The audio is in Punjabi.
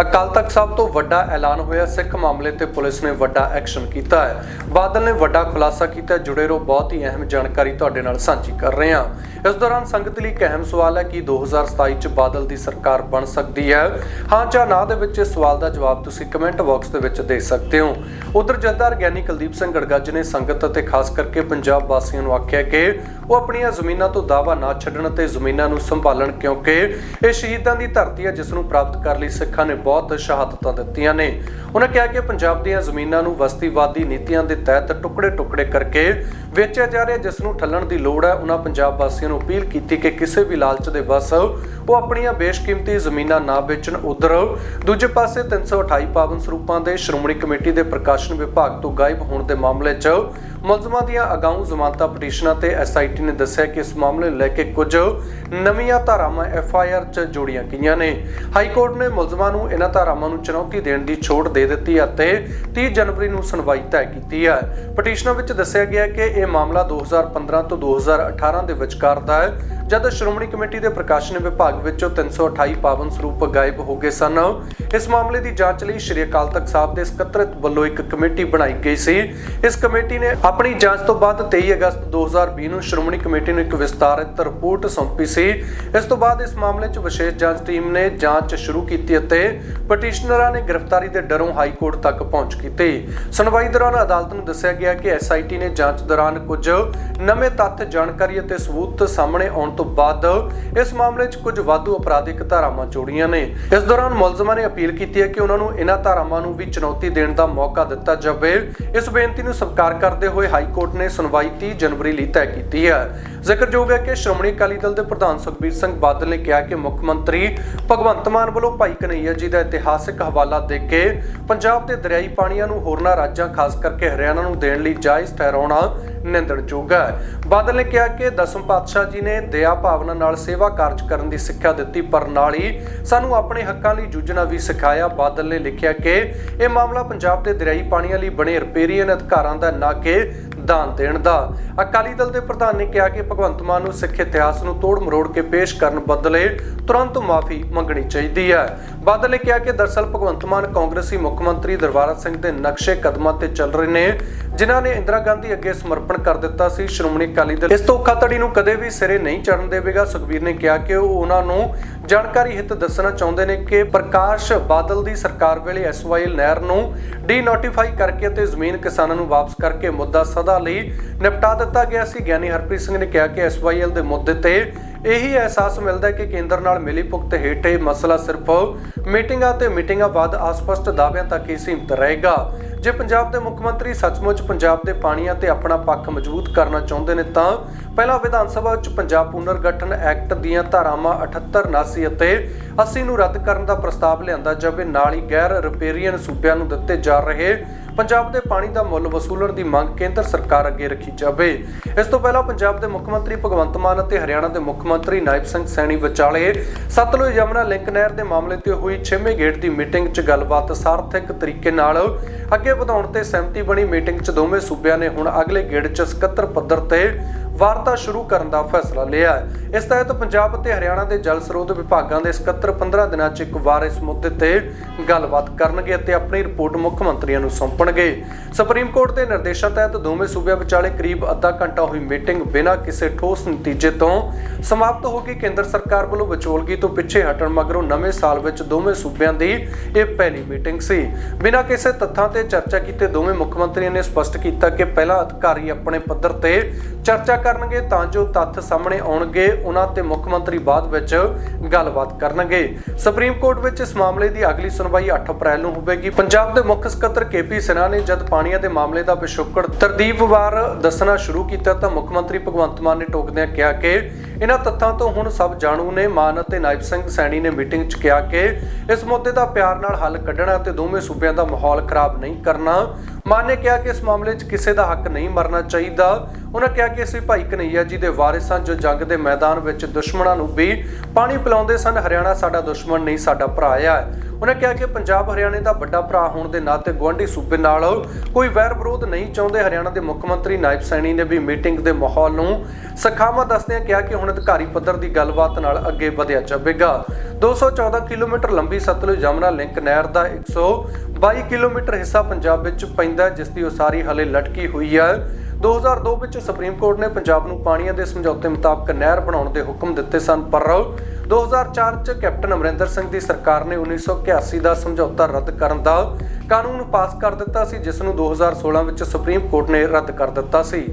ਅਕਾਲ ਤਖਤ ਸਾਹਿਬ ਤੋਂ ਵੱਡਾ ਐਲਾਨ ਹੋਇਆ ਸਿੱਖ ਮਾਮਲੇ ਤੇ ਪੁਲਿਸ ਨੇ ਵੱਡਾ ਐਕਸ਼ਨ ਕੀਤਾ ਹੈ। ਬਾਦਲ ਨੇ ਵੱਡਾ ਖੁਲਾਸਾ ਕੀਤਾ, ਜੁੜੇ ਰਹੋ, ਬਹੁਤ ਹੀ ਅਹਿਮ ਜਾਣਕਾਰੀ ਤੁਹਾਡੇ ਨਾਲ ਸਾਂਝੀ ਕਰ ਰਹੇ ਹਾਂ। ਇਸ ਦੌਰਾਨ ਸੰਗਤ ਲਈ ਇੱਕ ਅਹਿਮ ਸਵਾਲ ਹੈ ਕਿ 2027 ਚ ਬਾਦਲ ਦੀ ਸਰਕਾਰ ਬਣ ਸਕਦੀ ਹੈ? ਹਾਂ ਜਾਂ ਨਾ ਦੇ ਵਿੱਚ ਇਸ ਸਵਾਲ ਦਾ ਜਵਾਬ ਤੁਸੀਂ ਕਮੈਂਟ ਬਾਕਸ ਦੇ ਵਿੱਚ ਦੇ ਸਕਦੇ ਹੋ। ਉਧਰ ਜਥੇਦਾਰ ਗਿਆਨੀ ਕੁਲਦੀਪ ਸਿੰਘ ਗੜਗੱਜ ਨੇ ਸੰਗਤ ਅਤੇ ਖਾਸ ਕਰਕੇ ਪੰਜਾਬ ਵਾਸੀਆਂ ਨੂੰ ਆਖਿਆ ਕਿ ਉਹ ਆਪਣੀਆਂ ਜ਼ਮੀਨਾਂ ਤੋਂ ਦਾਵਾ ਨਾ ਛੱਡਣ ਤੇ ਜ਼ਮੀਨਾਂ ਨੂੰ ਸੰਭਾਲਣ ਕਿਉਂਕਿ ਇਹ ਸ਼ਹੀਦਾਂ ਦੀ ਧਰਤੀ ਹੈ, ਜਿਸ ਨੂੰ ਪ੍ਰਾਪਤ ਕਰ ਲਈ ਸਿੱਖਾਂ ਨੇ ਬਹੁਤ ਸ਼ਹਾਦਤਾਂ ਦਿੱਤੀਆਂ ਨੇ। ਉਹਨਾਂ ਕਿਹਾ ਕਿ ਪੰਜਾਬ ਦੀਆਂ ਜ਼ਮੀਨਾਂ ਨੂੰ ਵਸਤੀਵਾਦੀ ਨੀਤੀਆਂ ਦੇ ਤਹਿਤ ਟੁਕੜੇ-ਟੁਕੜੇ ਕਰਕੇ ਵੇਚਿਆ ਜਾ ਰਿਹਾ ਜਿਸ ਨੂੰ ਠੱਲਣ ਦੀ ਲੋੜ ਹੈ। ਉਹਨਾਂ ਪੰਜਾਬ ਵਾਸੀਆਂ ਨੂੰ ਅਪੀਲ ਕੀਤੀ ਕਿ ਕਿਸੇ ਵੀ ਲਾਲਚ ਦੇ ਵਸ ਉਹ ਆਪਣੀਆਂ ਬੇਸ਼ਕੀਮਤੀ ਜ਼ਮੀਨਾਂ ਨਾ ਵੇਚਣ ਉਧਰ। ਦੂਜੇ ਪਾਸੇ 328 ਪਾਵਨ ਸਰੂਪਾਂ ਦੇ ਸ਼੍ਰੋਮਣੀ ਕਮੇਟੀ ਦੇ ਪ੍ਰਕਾਸ਼ਨ ਵਿਭਾਗ ਤੋਂ ਗਾਇਬ ਹੋਣ ਦੇ ਮਾਮਲੇ 'ਚ ਮੁਲਜ਼ਮਾਂ ਦੀਆਂ ਅਗਾਊਂ ਜ਼ਮਾਨਤਾਂ ਪਟੀਸ਼ਨਾਂ ਤੇ ਐਸਆਈਟੀ ਨੇ ਦੱਸਿਆ ਕਿ ਇਸ ਮਾਮਲੇ ਲੈ ਕੇ ਕੁਝ ਨਵੀਆਂ ਧਾਰਾਵਾਂ ਐਫਆਈਆਰ 'ਚ ਜੋੜੀਆਂ ਗਈਆਂ ਨੇ। ਹਾਈ ਕੋਰਟ ਨੇ ਮੁਲਜ਼ਮਾਂ ਨੂੰ ਇਹਨਾਂ ਧਾਰਾਵਾਂ ਨੂੰ ਚੁਣੌਤੀ ਦੇਣ ਦੀ ਛੋਟ ਦੇ ਦਿੱਤੀ ਅਤੇ 30 ਜਨਵਰੀ ਨੂੰ ਸੁਣਵਾਈ ਤੈਅ ਕੀਤੀ ਹੈ। ਪਟੀਸ਼ਨਾਂ ਵਿੱਚ ਦੱਸਿਆ ਗਿਆ ਕਿ ਇਹ ਮਾਮਲਾ 2015 ਤੋਂ 2018 ਦੇ ਵਿਚਕਾਰ ਦਾ ਹੈ, ਜਦ ਸ਼੍ਰੋਮਣੀ ਕਮੇਟੀ ਦੇ ਪ੍ਰਕਾਸ਼ਨ ਵਿਭਾਗ ਵਿੱਚੋਂ 328 ਪਾਵਨ ਸਰੂਪ ਗਾਇਬ ਹੋ ਗਏ ਸਨ। ਇਸ ਮਾਮਲੇ ਦੀ ਜਾਂਚ ਲਈ ਸ਼੍ਰੀ ਅਕਾਲ ਤਖਤ ਸਾਹਿਬ ਦੇ ਸਕੱਤਰਤ ਵੱਲੋਂ ਇੱਕ ਕਮੇਟੀ ਬਣਾਈ ਗਈ ਸੀ। ਇਸ ਕਮੇਟੀ ਨੇ ਆਪਣੀ ਜਾਂਚ ਤੋਂ ਬਾਅਦ 23 ਅਗਸਤ 2020 ਨੂੰ ਸ਼੍ਰੋਮਣੀ ਕਮੇਟੀ ਨੂੰ ਇੱਕ ਵਿਸਤਾਰਿਤ ਰਿਪੋਰਟ ਸੌਂਪੀ ਸੀ। ਇਸ ਤੋਂ ਬਾਅਦ ਇਸ ਮਾਮਲੇ 'ਚ ਵਿਸ਼ੇਸ਼ ਜਾਂਚ ਟੀਮ ਨੇ ਜਾਂਚ ਸ਼ੁਰੂ ਕੀਤੀ ਅਤੇ ਪਟੀਸ਼ਨਰਾਂ ਨੇ ਗ੍ਰਿਫਤਾਰੀ ਦੇ ਡਰੋਂ ਹਾਈ ਕੋਰਟ ਤੱਕ ਪਹੁੰਚ ਕੀਤੀ। ਸੁਣਵਾਈ ਦੌਰਾਨ ਅਦਾਲਤ ਨੂੰ ਦੱਸਿਆ ਗਿਆ ਕਿ ਐਸਆਈਟੀ ਨੇ ਜਾਂਚ ਦੌਰਾਨ ਕੁਝ ਨਵੇਂ ਤੱਥ, ਜਾਣਕਾਰੀ ਅਤੇ ਸਬੂਤ ਸਾਹਮਣੇ ਆਉਣ ਤੋਂ ਬਾਅਦ ਇਸ ਮਾਮਲੇ 'ਚ ਕੁਝ ਵਾਧੂ ਅਪਰਾਧਿਕ ਧਾਰਾਵਾਂ ਜੋੜੀਆਂ ਨੇ। ਇਸ ਦੌਰਾਨ ਮੁਲਜ਼ਮਾਂ ਨੇ ਅਪੀਲ ਕੀਤੀ ਹੈ ਕਿ ਉਹਨਾਂ ਨੂੰ ਇਹਨਾਂ ਧਾਰਾਵਾਂ ਨੂੰ ਵੀ ਚੁਣੌਤੀ ਦੇਣ ਦਾ ਮੌਕਾ ਦਿੱਤਾ ਜਾਵੇ। ਇਸ ਬੇਨਤੀ ਨੂੰ ਸਵੀਕਾਰ ਕਰਦੇ ਹੋਏ ਹਾਈ ਕੋਰਟ ਨੇ ਸੁਣਵਾਈ 30 ਜਨਵਰੀ ਲਈ ਤੈਅ ਕੀਤੀ ਹੈ। ਜ਼ਿਕਰਯੋਗ ਹੈ ਕਿ ਸ਼੍ਰੋਮਣੀ ਅਕਾਲੀ ਦਲ ਦੇ ਪ੍ਰਧਾਨ ਸੁਖਬੀਰ ਸਿੰਘ ਬਾਦਲ ਨੇ ਕਿਹਾ ਕਿ ਮੁੱਖ ਮੰਤਰੀ ਭਗਵੰਤ ਮਾਨ ਵੱਲੋਂ ਭਾਈ ਕਨਈਆ ਜੀ ਦਾ ਇਤਿਹਾਸਕ ਹਵਾਲਾ ਦੇ ਕੇ ਪੰਜਾਬ ਦੇ ਦਰਿਆਈ ਪਾਣੀਆਂ ਨੂੰ ਹੋਰਨਾਂ ਰਾਜਾਂ, ਖਾਸ ਕਰਕੇ ਹਰਿਆਣਾ ਨੂੰ ਦੇਣ ਲਈ ਜਾਇਜ਼ ਠਹਿਰਾਉਣਾ ਨਿੰਦਣਯੋਗ ਹੈ। ਬਾਦਲ ਨੇ ਕਿਹਾ ਕਿ ਦਸਮ ਪਾਤਸ਼ਾਹ ਜੀ ਨੇ ਦਇਆ ਭਾਵਨਾ ਨਾਲ ਸੇਵਾ ਕਾਰਜ ਕਰਨ ਦੀ ਸਿੱਖਿਆ ਦਿੱਤੀ, ਪਰ ਨਾਲ ਹੀ ਸਾਨੂੰ ਆਪਣੇ ਹੱਕਾਂ ਲਈ ਜੂਝਣਾ ਵੀ ਸਿਖਾਇਆ। ਬਾਦਲ ਨੇ ਲਿਖਿਆ ਕਿ ਇਹ ਮਾਮਲਾ ਪੰਜਾਬ ਦੇ ਦਰਿਆਈ ਪਾਣੀਆਂ ਲਈ ਬਣੇ ਰਿਪੇਰੀਅਨ ਅਧਿਕਾਰਾਂ ਦਾ ਨਾ ਕਿ ਦਾਨ ਦੇਣ ਦਾ। ਅਕਾਲੀ ਦਲ ਦੇ ਪ੍ਰਧਾਨ ਨੇ ਕਿਹਾ ਕਿ ਭਗਵੰਤ ਮਾਨ ਨੂੰ ਸਿੱਖ ਇਤਿਹਾਸ ਨੂੰ ਤੋੜ ਮਰੋੜ ਕੇ ਪੇਸ਼ ਕਰਨ ਬਦਲੇ ਤੁਰੰਤ ਮਾਫੀ ਮੰਗਣੀ ਚਾਹੀਦੀ ਹੈ। ਬਾਦਲ ਨੇ ਕਿਹਾ ਕਿ ਦਰਸਲ ਭਗਵੰਤ ਮਾਨ ਕਾਂਗਰਸੀ ਮੁੱਖ ਮੰਤਰੀ ਦਰਬਾਰਾ ਸਿੰਘ ਦੇ ਨਕਸ਼ੇ ਕਦਮਾਂ ਤੇ ਚੱਲ ਰਹੇ ਨੇ, ਜਿਨ੍ਹਾਂ ਨੇ ਇੰਦਰਾ ਗਾਂਧੀ ਅੱਗੇ ਸਮਰਪਣ ਕਰ ਦਿੱਤਾ ਸੀ। ਸ਼੍ਰੋਮਣੀ ਅਕਾਲੀ ਦਲ ਇਸ ਧੋਖਾਧੜੀ ਨੂੰ ਕਦੇ ਵੀ ਸਿਰੇ ਨਹੀਂ ਚੜਨ ਦੇਵੇਗਾ। ਸੁਖਬੀਰ ਨੇ ਕਿਹਾ ਕਿ ਉਹ ਉਹਨਾਂ ਨੂੰ ਜਾਣਕਾਰੀ ਹਿੱਤ ਦੱਸਣਾ ਚਾਹੁੰਦੇ ਨੇ ਕਿ ਪ੍ਰਕਾਸ਼ ਬਾਦਲ ਦੀ ਸਰਕਾਰ ਵੇਲੇ ਐਸਵਾਈਐਲ ਨਹਿਰ ਨੂੰ ਡੀ-ਨੋਟੀਫਾਈ ਕਰਕੇ ਅਤੇ ਜ਼ਮੀਨ ਕਿਸਾਨਾਂ ਨੂੰ ਵਾਪਸ ਕਰਕੇ ਮੁੱਦਾ ਸਦਾ ਲਈ ਨਿਪਟਾ ਦਿੱਤਾ ਗਿਆ ਸੀ। ਗਿਆਨੀ ਹਰਪ੍ਰੀਤ ਸਿੰਘ ਨੇ ਕਿਹਾ ਕਿ ਐਸਵਾਈਐਲ ਦੇ ਮੁੱਦੇ ਤੇ ਇਹੀ ਅਹਿਸਾਸ ਮਿਲਦਾ ਹੈ ਕਿ ਕੇਂਦਰ ਨਾਲ ਮਿਲੀ ਭੁਗਤ ਹੇਠ ਇਹ ਮਸਲਾ ਸਿਰਫ ਮੀਟਿੰਗਾਂ ਤੇ ਮੀਟਿੰਗਾਂ ਬਾਅਦ ਅਸਪਸ਼ਟ ਦਾਅਵਿਆਂ ਤੱਕ ਹੀ ਸੀਮਤ ਰਹੇਗਾ। ਜੇ ਪੰਜਾਬ ਦੇ ਮੁੱਖ ਮੰਤਰੀ ਸੱਚਮੁੱਚ ਪੰਜਾਬ ਦੇ ਪਾਣੀਆਂ ਤੇ ਆਪਣਾ ਪੱਖ ਮਜ਼ਬੂਤ ਕਰਨਾ ਚਾਹੁੰਦੇ ਨੇ ਤਾਂ ਪਹਿਲਾਂ ਵਿਧਾਨ ਸਭਾ ਵਿੱਚ ਪੰਜਾਬ ਪੁਨਰਗਠਨ ਐਕਟ ਦੀਆਂ ਧਾਰਾਵਾਂ 78 79 ਅਤੇ 80 ਨੂੰ ਰੱਦ ਕਰਨ ਦਾ ਪ੍ਰਸਤਾਵ ਲਿਆਂਦਾ ਜਾਵੇ, ਨਾਲ ਹੀ ਗੈਰ ਰਿਪੇਰੀਅਨ ਸੂਬਿਆਂ ਨੂੰ ਦਿੱਤੇ ਜਾ ਰਹੇ ਪੰਜਾਬ ਦੇ ਪਾਣੀ ਦਾ ਮੁੱਲ ਵਸੂਲਣ ਦੀ ਮੰਗ ਕੇਂਦਰ ਸਰਕਾਰ ਅੱਗੇ ਰੱਖੀ ਜਾਵੇ। ਇਸ ਤੋਂ ਪਹਿਲਾਂ ਪੰਜਾਬ ਦੇ ਮੁੱਖ ਮੰਤਰੀ ਭਗਵੰਤ ਮਾਨ ਅਤੇ ਹਰਿਆਣਾ ਦੇ ਮੁੱਖ ਮੰਤਰੀ ਨਾਇਬ ਸਿੰਘ ਸੈਣੀ ਵਿਚਾਲੇ ਸਤਲੁਜ ਯਮੁਨਾ ਲਿੰਕ ਨਹਿਰ ਦੇ ਮਾਮਲੇ ਤੇ ਹੋਈ 6ਵੇਂ ਗੇੜ ਦੀ ਮੀਟਿੰਗ 'ਚ ਗੱਲਬਾਤ ਸਾਰਥਕ ਤਰੀਕੇ ਨਾਲ ਅੱਗੇ ਵਧਾਉਣ ਤੇ ਸਹਿਮਤੀ ਬਣੀ ਮੀਟਿੰਗ 'ਚ ਦੋਵੇਂ ਸੂਬਿਆਂ ਨੇ ਹੁਣ ਅਗਲੇ ਗੇੜ 'ਚ ਸਕੱਤਰ ਪੱਧਰ ਤੇ ਵਾਰਤਾ ਸ਼ੁਰੂ ਕਰਨ ਦਾ ਫੈਸਲਾ ਲਿਆ ਹੈ। ਇਸ ਤਹਿਤ ਪੰਜਾਬ ਅਤੇ ਹਰਿਆਣਾ ਦੇ ਜਲ ਸਰੋਤ ਵਿਭਾਗਾਂ ਦੇ ਸਕੱਤਰ 15 ਦਿਨਾਂ 'ਚ ਇੱਕ ਵਾਰ ਇਸ ਮੁੱਦੇ ਤੇ ਗੱਲਬਾਤ ਕਰਨਗੇ ਅਤੇ ਆਪਣੀ ਰਿਪੋਰਟ ਮੁੱਖ ਮੰਤਰੀਆਂ ਨੂੰ ਸੌਂਪਣਗੇ। ਸੁਪਰੀਮ ਕੋਰਟ ਦੇ ਨਿਰਦੇਸ਼ਾਂ ਤਹਿਤ ਦੋਵੇਂ ਸੂਬਿਆਂ ਵਿਚਾਲੇ ਕਰੀਬ ਅੱਧਾ ਘੰਟਾ ਹੋਈ ਮੀਟਿੰਗ ਬਿਨਾਂ ਕਿਸੇ ਠੋਸ ਨਤੀਜੇ ਤੋਂ ਸਮਾਪਤ ਹੋ ਗਈ ਕੇਂਦਰ ਸਰਕਾਰ ਵੱਲੋਂ ਵਿਚੋਲਗੀ ਤੋਂ ਪਿੱਛੇ ਹਟਣ ਮਗਰੋਂ ਨਵੇਂ ਸਾਲ ਵਿੱਚ ਦੋਵੇਂ ਸੂਬਿਆਂ ਦੀ ਇਹ ਪਹਿਲੀ ਮੀਟਿੰਗ ਸੀ। ਬਿਨਾਂ ਕਿਸੇ ਤੱਥਾਂ ਤੇ ਚਰਚਾ ਕੀਤੇ, ਦੋਵੇਂ ਮੁੱਖ ਮੰਤਰੀਆਂ ਨੇ ਸਪਸ਼ਟ ਕੀਤਾ ਕਿ ਪਹਿਲਾਂ ਅਧਿਕਾਰੀ ਆਪਣੇ ਪੱਧਰ ਤੇ ਚਰਚਾ ਕਰਨਗੇ ਤਾਂ ਜੋ ਤੱਥ ਸਾਹਮਣੇ ਆਉਣਗੇ, ਉਹਨਾਂ ਤੇ ਮੁੱਖ ਮੰਤਰੀ ਬਾਅਦ ਵਿੱਚ ਗੱਲਬਾਤ ਕਰਨਗੇ। ਸੁਪਰੀਮ ਕੋਰਟ ਵਿੱਚ ਇਸ ਮਾਮਲੇ ਦੀ ਅਗਲੀ ਸੁਣਵਾਈ 8 ਅਪ੍ਰੈਲ ਨੂੰ ਹੋਵੇਗੀ। ਪੰਜਾਬ ਦੇ ਮੁੱਖ ਸਕੱਤਰ ਕੇਪੀ ਸਿਨਹਾ ਨੇ ਜਦ ਪਾਣੀਆਂ ਦੇ ਮਾਮਲੇ ਦਾ ਪਿਛੋਕੜ ਤਰਤੀਬਵਾਰ ਦੱਸਣਾ ਸ਼ੁਰੂ ਕੀਤਾ, ਤਾਂ ਮੁੱਖ ਮੰਤਰੀ ਭਗਵੰਤ ਮਾਨ ਨੇ ਟੋਕਦਿਆਂ ਕਿਹਾ ਕਿ ਇਹਨਾਂ ਤੱਥਾਂ ਤੋਂ ਹੁਣ ਸਭ ਜਾਣੂ ਨੇ। ਮਾਨ ਅਤੇ ਨਾਇਬ ਸਿੰਘ ਸੈਣੀ ਨੇ ਮੀਟਿੰਗ 'ਚ ਕਿਹਾ ਕਿ ਇਸ ਮੁੱਦੇ ਦਾ ਪਿਆਰ ਨਾਲ ਹੱਲ ਕੱਢਣਾ ਤੇ ਦੋਵੇਂ ਸੂਬਿਆਂ ਦਾ ਮਾਹੌਲ ਖਰਾਬ ਨਹੀਂ ਕਰਨਾ। ਮਾਨ ਨੇ ਕਿਹਾ ਕਿ ਇਸ ਮਾਮਲੇ 'ਚ ਕਿਸੇ ਦਾ ਹੱਕ ਨਹੀਂ ਮਰਨਾ ਚਾਹੀਦਾ। ਉਹਨਾਂ ਕਿਹਾ ਕਿ ਅਸੀਂ ਭਾਈ ਕਨਈਆ ਜੀ ਦੇ ਵਾਰਿਸ ਹਾਂ ਜੋ ਜੰਗ ਦੇ ਮੈਦਾਨ ਵਿੱਚ ਦੁਸ਼ਮਣਾਂ ਨੂੰ ਵੀ ਪਾਣੀ ਪਿਲਾਉਂਦੇ ਸਨ, ਹਰਿਆਣਾ ਸਾਡਾ ਦੁਸ਼ਮਣ ਨਹੀਂ, ਸਾਡਾ ਭਰਾ ਹੈ ਉਹਨਾਂ ਕਿਹਾ ਕਿ ਪੰਜਾਬ ਹਰਿਆਣੇ ਦਾ ਵੱਡਾ ਭਰਾ ਹੋਣ ਦੇ ਨਾਤੇ ਗੁਆਂਢੀ ਸੂਬੇ ਨਾਲ ਕੋਈ ਵੈਰ ਵਿਰੋਧ ਨਹੀਂ ਚਾਹੁੰਦੇ। ਹਰਿਆਣਾ ਦੇ ਮੁੱਖ ਮੰਤਰੀ ਨਾਇਬ ਸੈਣੀ ਨੇ ਵੀ ਮੀਟਿੰਗ ਦੇ ਮਾਹੌਲ ਨੂੰ ਸਖਾਵਾ ਦੱਸਦਿਆਂ ਕਿਹਾ ਕਿ ਹੁਣ ਅਧਿਕਾਰੀ ਪੱਧਰ ਦੀ ਗੱਲਬਾਤ ਨਾਲ ਅੱਗੇ ਵਧਿਆ ਜਾਵੇਗਾ। 214 ਕਿਲੋਮੀਟਰ ਲੰਬੀ ਸਤਲੁਜ ਯਮਨਾ ਲਿੰਕ ਨਹਿਰ ਦਾ 122 ਕਿਲੋਮੀਟਰ ਹਿੱਸਾ ਪੰਜਾਬ ਵਿੱਚ ਪੈਂਦਾ ਹੈ, ਜਿਸ ਦੀ ਉਸਾਰੀ ਹਲੇ ਲਟਕੀ ਹੋਈ ਹੈ। 2002 ਵਿੱਚ ਸੁਪਰੀਮ ਕੋਰਟ ਨੇ ਪੰਜਾਬ ਨੂੰ ਪਾਣੀਆਂ ਦੇ ਸਮਝੌਤੇ ਮੁਤਾਬਕ ਨਹਿਰ ਬਣਾਉਣ ਦੇ ਹੁਕਮ ਦਿੱਤੇ ਸਨ ਪਰ 2004 ਚ ਕੈਪਟਨ ਅਮਰਿੰਦਰ ਸਿੰਘ ਦੀ ਸਰਕਾਰ ਨੇ 1981 ਦਾ ਸਮਝੌਤਾ ਰੱਦ ਕਰਨ ਦਾ ਕਾਨੂੰਨ ਪਾਸ ਕਰ ਦਿੱਤਾ ਸੀ, ਜਿਸ ਨੂੰ 2016 ਵਿੱਚ ਸੁਪਰੀਮ ਕੋਰਟ ਨੇ ਰੱਦ ਕਰ ਦਿੱਤਾ ਸੀ।